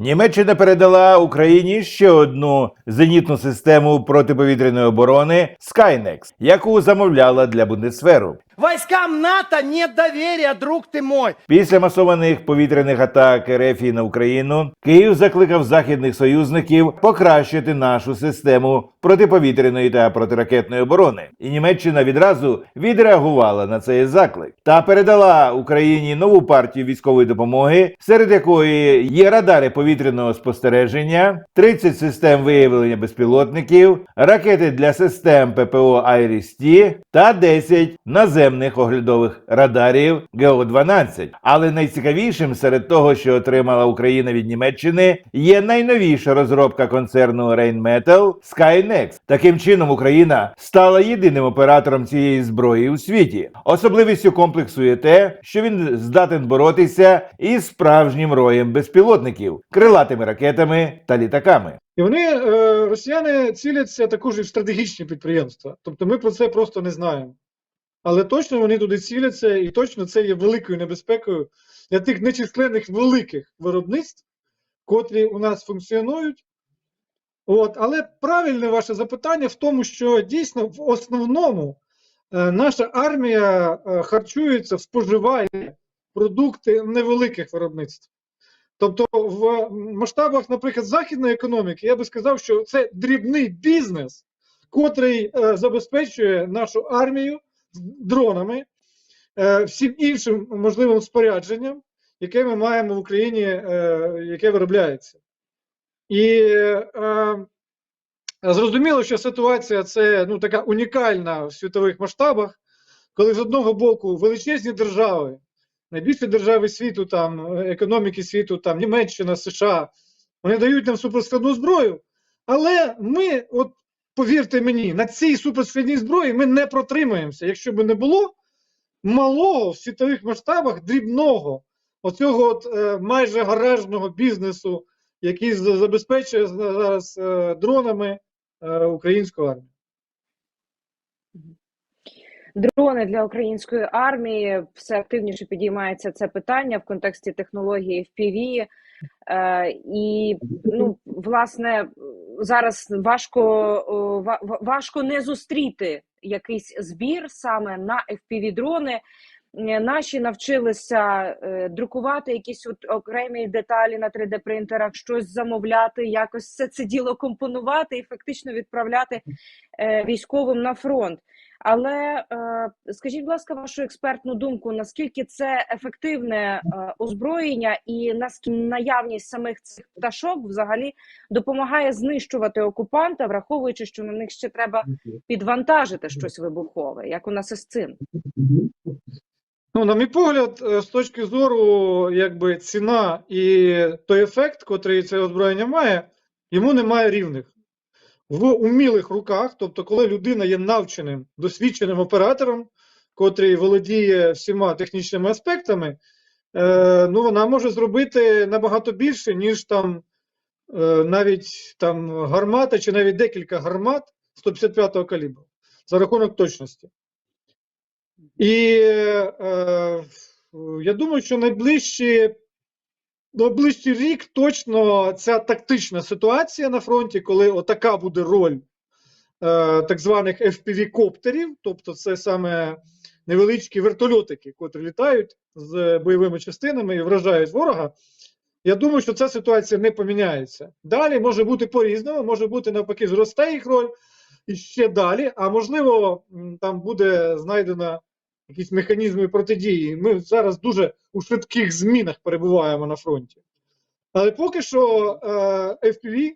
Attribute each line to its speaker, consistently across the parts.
Speaker 1: Німеччина передала Україні ще одну зенітну систему протиповітряної оборони Skynex, яку замовляла для Бундесверу.
Speaker 2: Войскам НАТО нет доверия, друг ты мой.
Speaker 1: Після масованих повітряних атак РФ на Україну Київ закликав західних союзників покращити нашу систему протиповітряної та протиракетної оборони. І Німеччина відразу відреагувала на цей заклик та передала Україні нову партію військової допомоги, серед якої є радари повітряного спостереження, 30 систем виявлення безпілотників, ракети для систем ППО «Айріс-Ті» та 10 наземних оглядових радарів ГО-12. Але найцікавішим серед того, що отримала Україна від Німеччини, є найновіша розробка концерну Rheinmetall Skynex. Таким чином, Україна стала єдиним оператором цієї зброї у світі. Особливістю комплексу є те, що він здатен боротися із справжнім роєм безпілотників, крилатими ракетами та літаками.
Speaker 3: І вони, е, росіяни, ціляться також і в стратегічні підприємства. Тобто ми про це просто не знаємо. Але точно вони туди ціляться, і точно це є великою небезпекою для тих нечисленних великих виробництв, котрі у нас функціонують. От, але правильне ваше запитання в тому, що дійсно в основному е, наша армія е, харчується, споживає продукти невеликих виробництв. Тобто, в масштабах, наприклад, західної економіки, я би сказав, що це дрібний бізнес, котрий е, забезпечує нашу армію дронами, е, всім іншим можливим спорядженням, яке ми маємо в Україні, е, яке виробляється. І е, зрозуміло, що ситуація це ну, така унікальна в світових масштабах, коли з одного боку величезні держави, найбільші держави світу, там, економіки світу, там, Німеччина, США, вони дають нам суперскладну зброю, але ми, от повірте мені, на цій суперскладній зброї ми не протримаємося, якщо б не було малого в світових масштабах дрібного, оцього от, е, майже гаражного бізнесу, який забезпечує зараз е, дронами е, українську армію.
Speaker 4: Дрони для української армії все активніше підіймається це питання в контексті технології FPV. Е, і ну, власне, зараз важко, важко не зустріти якийсь збір саме на FPV дрони. Е, Наші навчилися е, друкувати якісь от окремі деталі на 3D принтерах, щось замовляти, якось все це діло компонувати і фактично відправляти е, військовим на фронт. Але е, скажіть, будь ласка, вашу експертну думку, наскільки це ефективне е, озброєння, і наскільки наявність самих цих пташок взагалі допомагає знищувати окупанта, враховуючи, що на них ще треба підвантажити щось вибухове, як у нас із цим?
Speaker 3: Ну, на мій погляд, е, з точки зору якби, ціна і той ефект, котрий це озброєння має, йому немає рівних. В умілих руках, тобто, коли людина є навченим, досвідченим оператором, котрий володіє всіма технічними аспектами, е, ну, вона може зробити набагато більше, ніж там е, навіть там гармата чи навіть декілька гармат 155-го калібру за рахунок точності. І е, я думаю, що найближчі, найближчий рік точно ця тактична ситуація на фронті, коли отака буде роль е, так званих FPV-коптерів, тобто це саме невеличкі вертольотики, котрі літають з бойовими частинами і вражають ворога. Я думаю, що ця ситуація не поміняється. Далі може бути по-різному, може бути навпаки, зросте їх роль і ще далі, а можливо, там буде знайдено якісь механізми протидії. Ми зараз дуже у швидких змінах перебуваємо на фронті. Але поки що е, FPV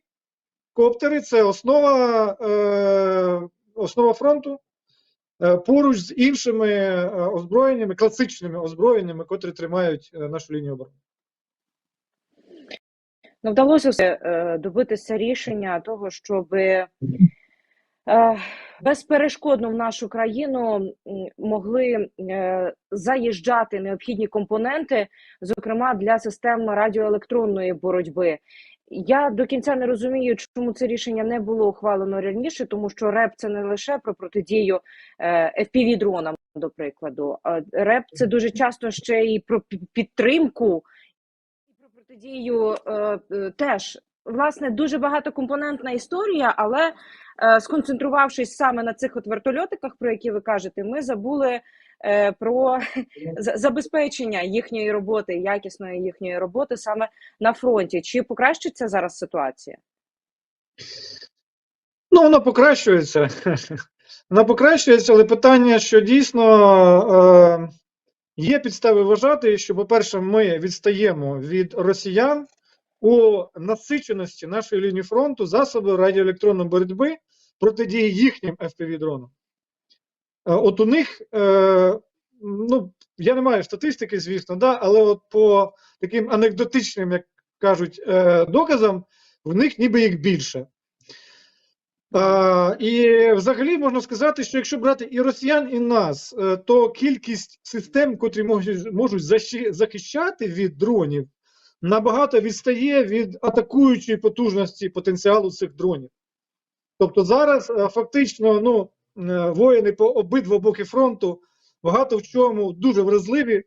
Speaker 3: коптери це основа, е, основа фронту е, поруч з іншими е, озброєннями, класичними озброєннями, котрі тримають е, нашу лінію оборони.
Speaker 4: Ну, вдалося все, добитися рішення того, щоб безперешкодно в нашу країну могли е, заїжджати необхідні компоненти, зокрема для систем радіоелектронної боротьби. Я до кінця не розумію, чому це рішення не було ухвалено раніше, тому що РЕП це не лише про протидію е, fpv дронам до прикладу. РЕП це дуже часто ще і про пі- підтримку і про протидію е, е, теж власне дуже багатокомпонентна історія, але е, сконцентрувавшись саме на цих от вертольотиках, про які ви кажете, ми забули е, про забезпечення їхньої роботи, якісної їхньої роботи саме на фронті. Чи покращиться зараз ситуація?
Speaker 3: Ну, воно покращується. Воно покращується, але питання, що дійсно е, є підстави вважати, що, по-перше, ми відстаємо від росіян у насиченості нашої лінії фронту засоби радіоелектронної боротьби протидії їхнім FPV-дронам. Е, От у них, е, ну, я не маю статистики, звісно, да, але от по таким анекдотичним, як кажуть, е, доказам, в них ніби їх більше. І взагалі можна сказати, що якщо брати і росіян, і нас, то кількість систем, котрі можуть захищати від дронів, набагато відстає від атакуючої потужності потенціалу цих дронів. Тобто зараз е, фактично ну, е, воїни по обидва боки фронту багато в чому дуже вразливі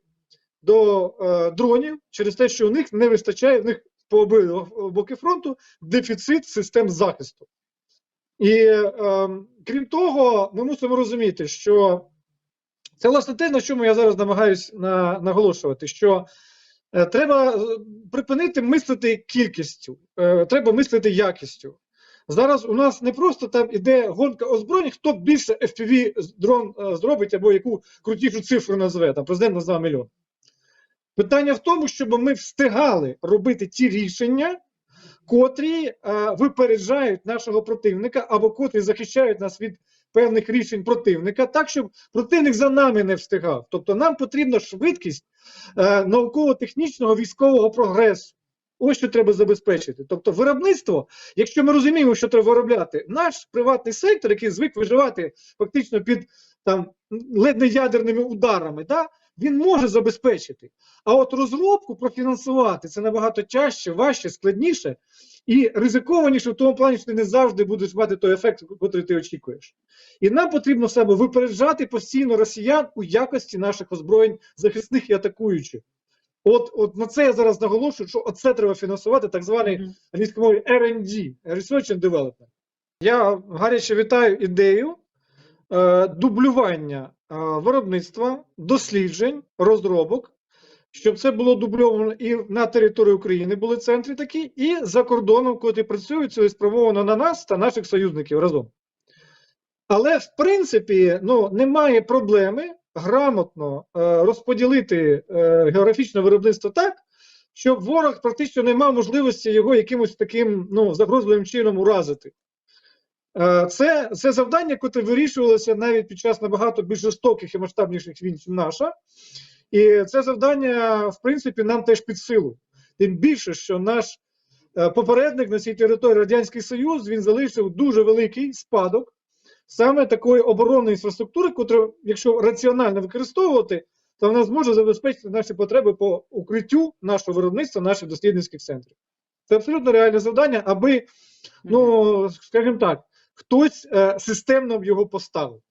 Speaker 3: до е, дронів через те, що у них не вистачає в них по обидва боки фронту дефіцит систем захисту. І е, крім того, ми мусимо розуміти, що це власне те, на чому я зараз намагаюся на, наголошувати, що е, треба е, припинити мислити кількістю, е, треба мислити якістю. Зараз у нас не просто там іде гонка озброєнь, хто більше FPV дрон е, зробить або яку крутішу цифру назве, там президент назвав мільйон. Питання в тому, щоб ми встигали робити ті рішення, котрі е, випереджають нашого противника або котрі захищають нас від певних рішень противника, так щоб противник за нами не встигав. Тобто нам потрібна швидкість е, науково-технічного військового прогресу. Ось що треба забезпечити. Тобто, виробництво, якщо ми розуміємо, що треба виробляти, наш приватний сектор, який звик виживати фактично під там ледне ядерними ударами, да, він може забезпечити. А от розробку профінансувати це набагато тяжче, важче, складніше і ризикованіше в тому плані, що ти не завжди будеш мати той ефект, який ти очікуєш. І нам потрібно себе випереджати постійно росіян у якості наших озброєнь захисних і атакуючих. От, от на це я зараз наголошую, що оце треба фінансувати, так званий англійською мовою R&D, Research and Development. Я гаряче вітаю ідею е, дублювання виробництва, досліджень, розробок, щоб це було дубльовано і на території України були центри такі, і за кордоном, котрі працюють цілеспрямовано на нас та наших союзників разом. Але в принципі ну, немає проблеми грамотно е, розподілити е, географічне виробництво так, щоб ворог практично не мав можливості його якимось таким ну, загрозливим чином уразити. Е, Це, це завдання, яке вирішувалося навіть під час набагато більш жорстоких і масштабніших війн, ніж наша. І це завдання, в принципі, нам теж під силу. Тим більше, що наш е, попередник на цій території Радянський Союз він залишив дуже великий спадок саме такої оборонної інфраструктури, яку, якщо раціонально використовувати, то вона зможе забезпечити наші потреби по укриттю нашого виробництва, наших дослідницьких центрів. Це абсолютно реальне завдання, аби, ну скажімо так, хтось е, системно в його поставив.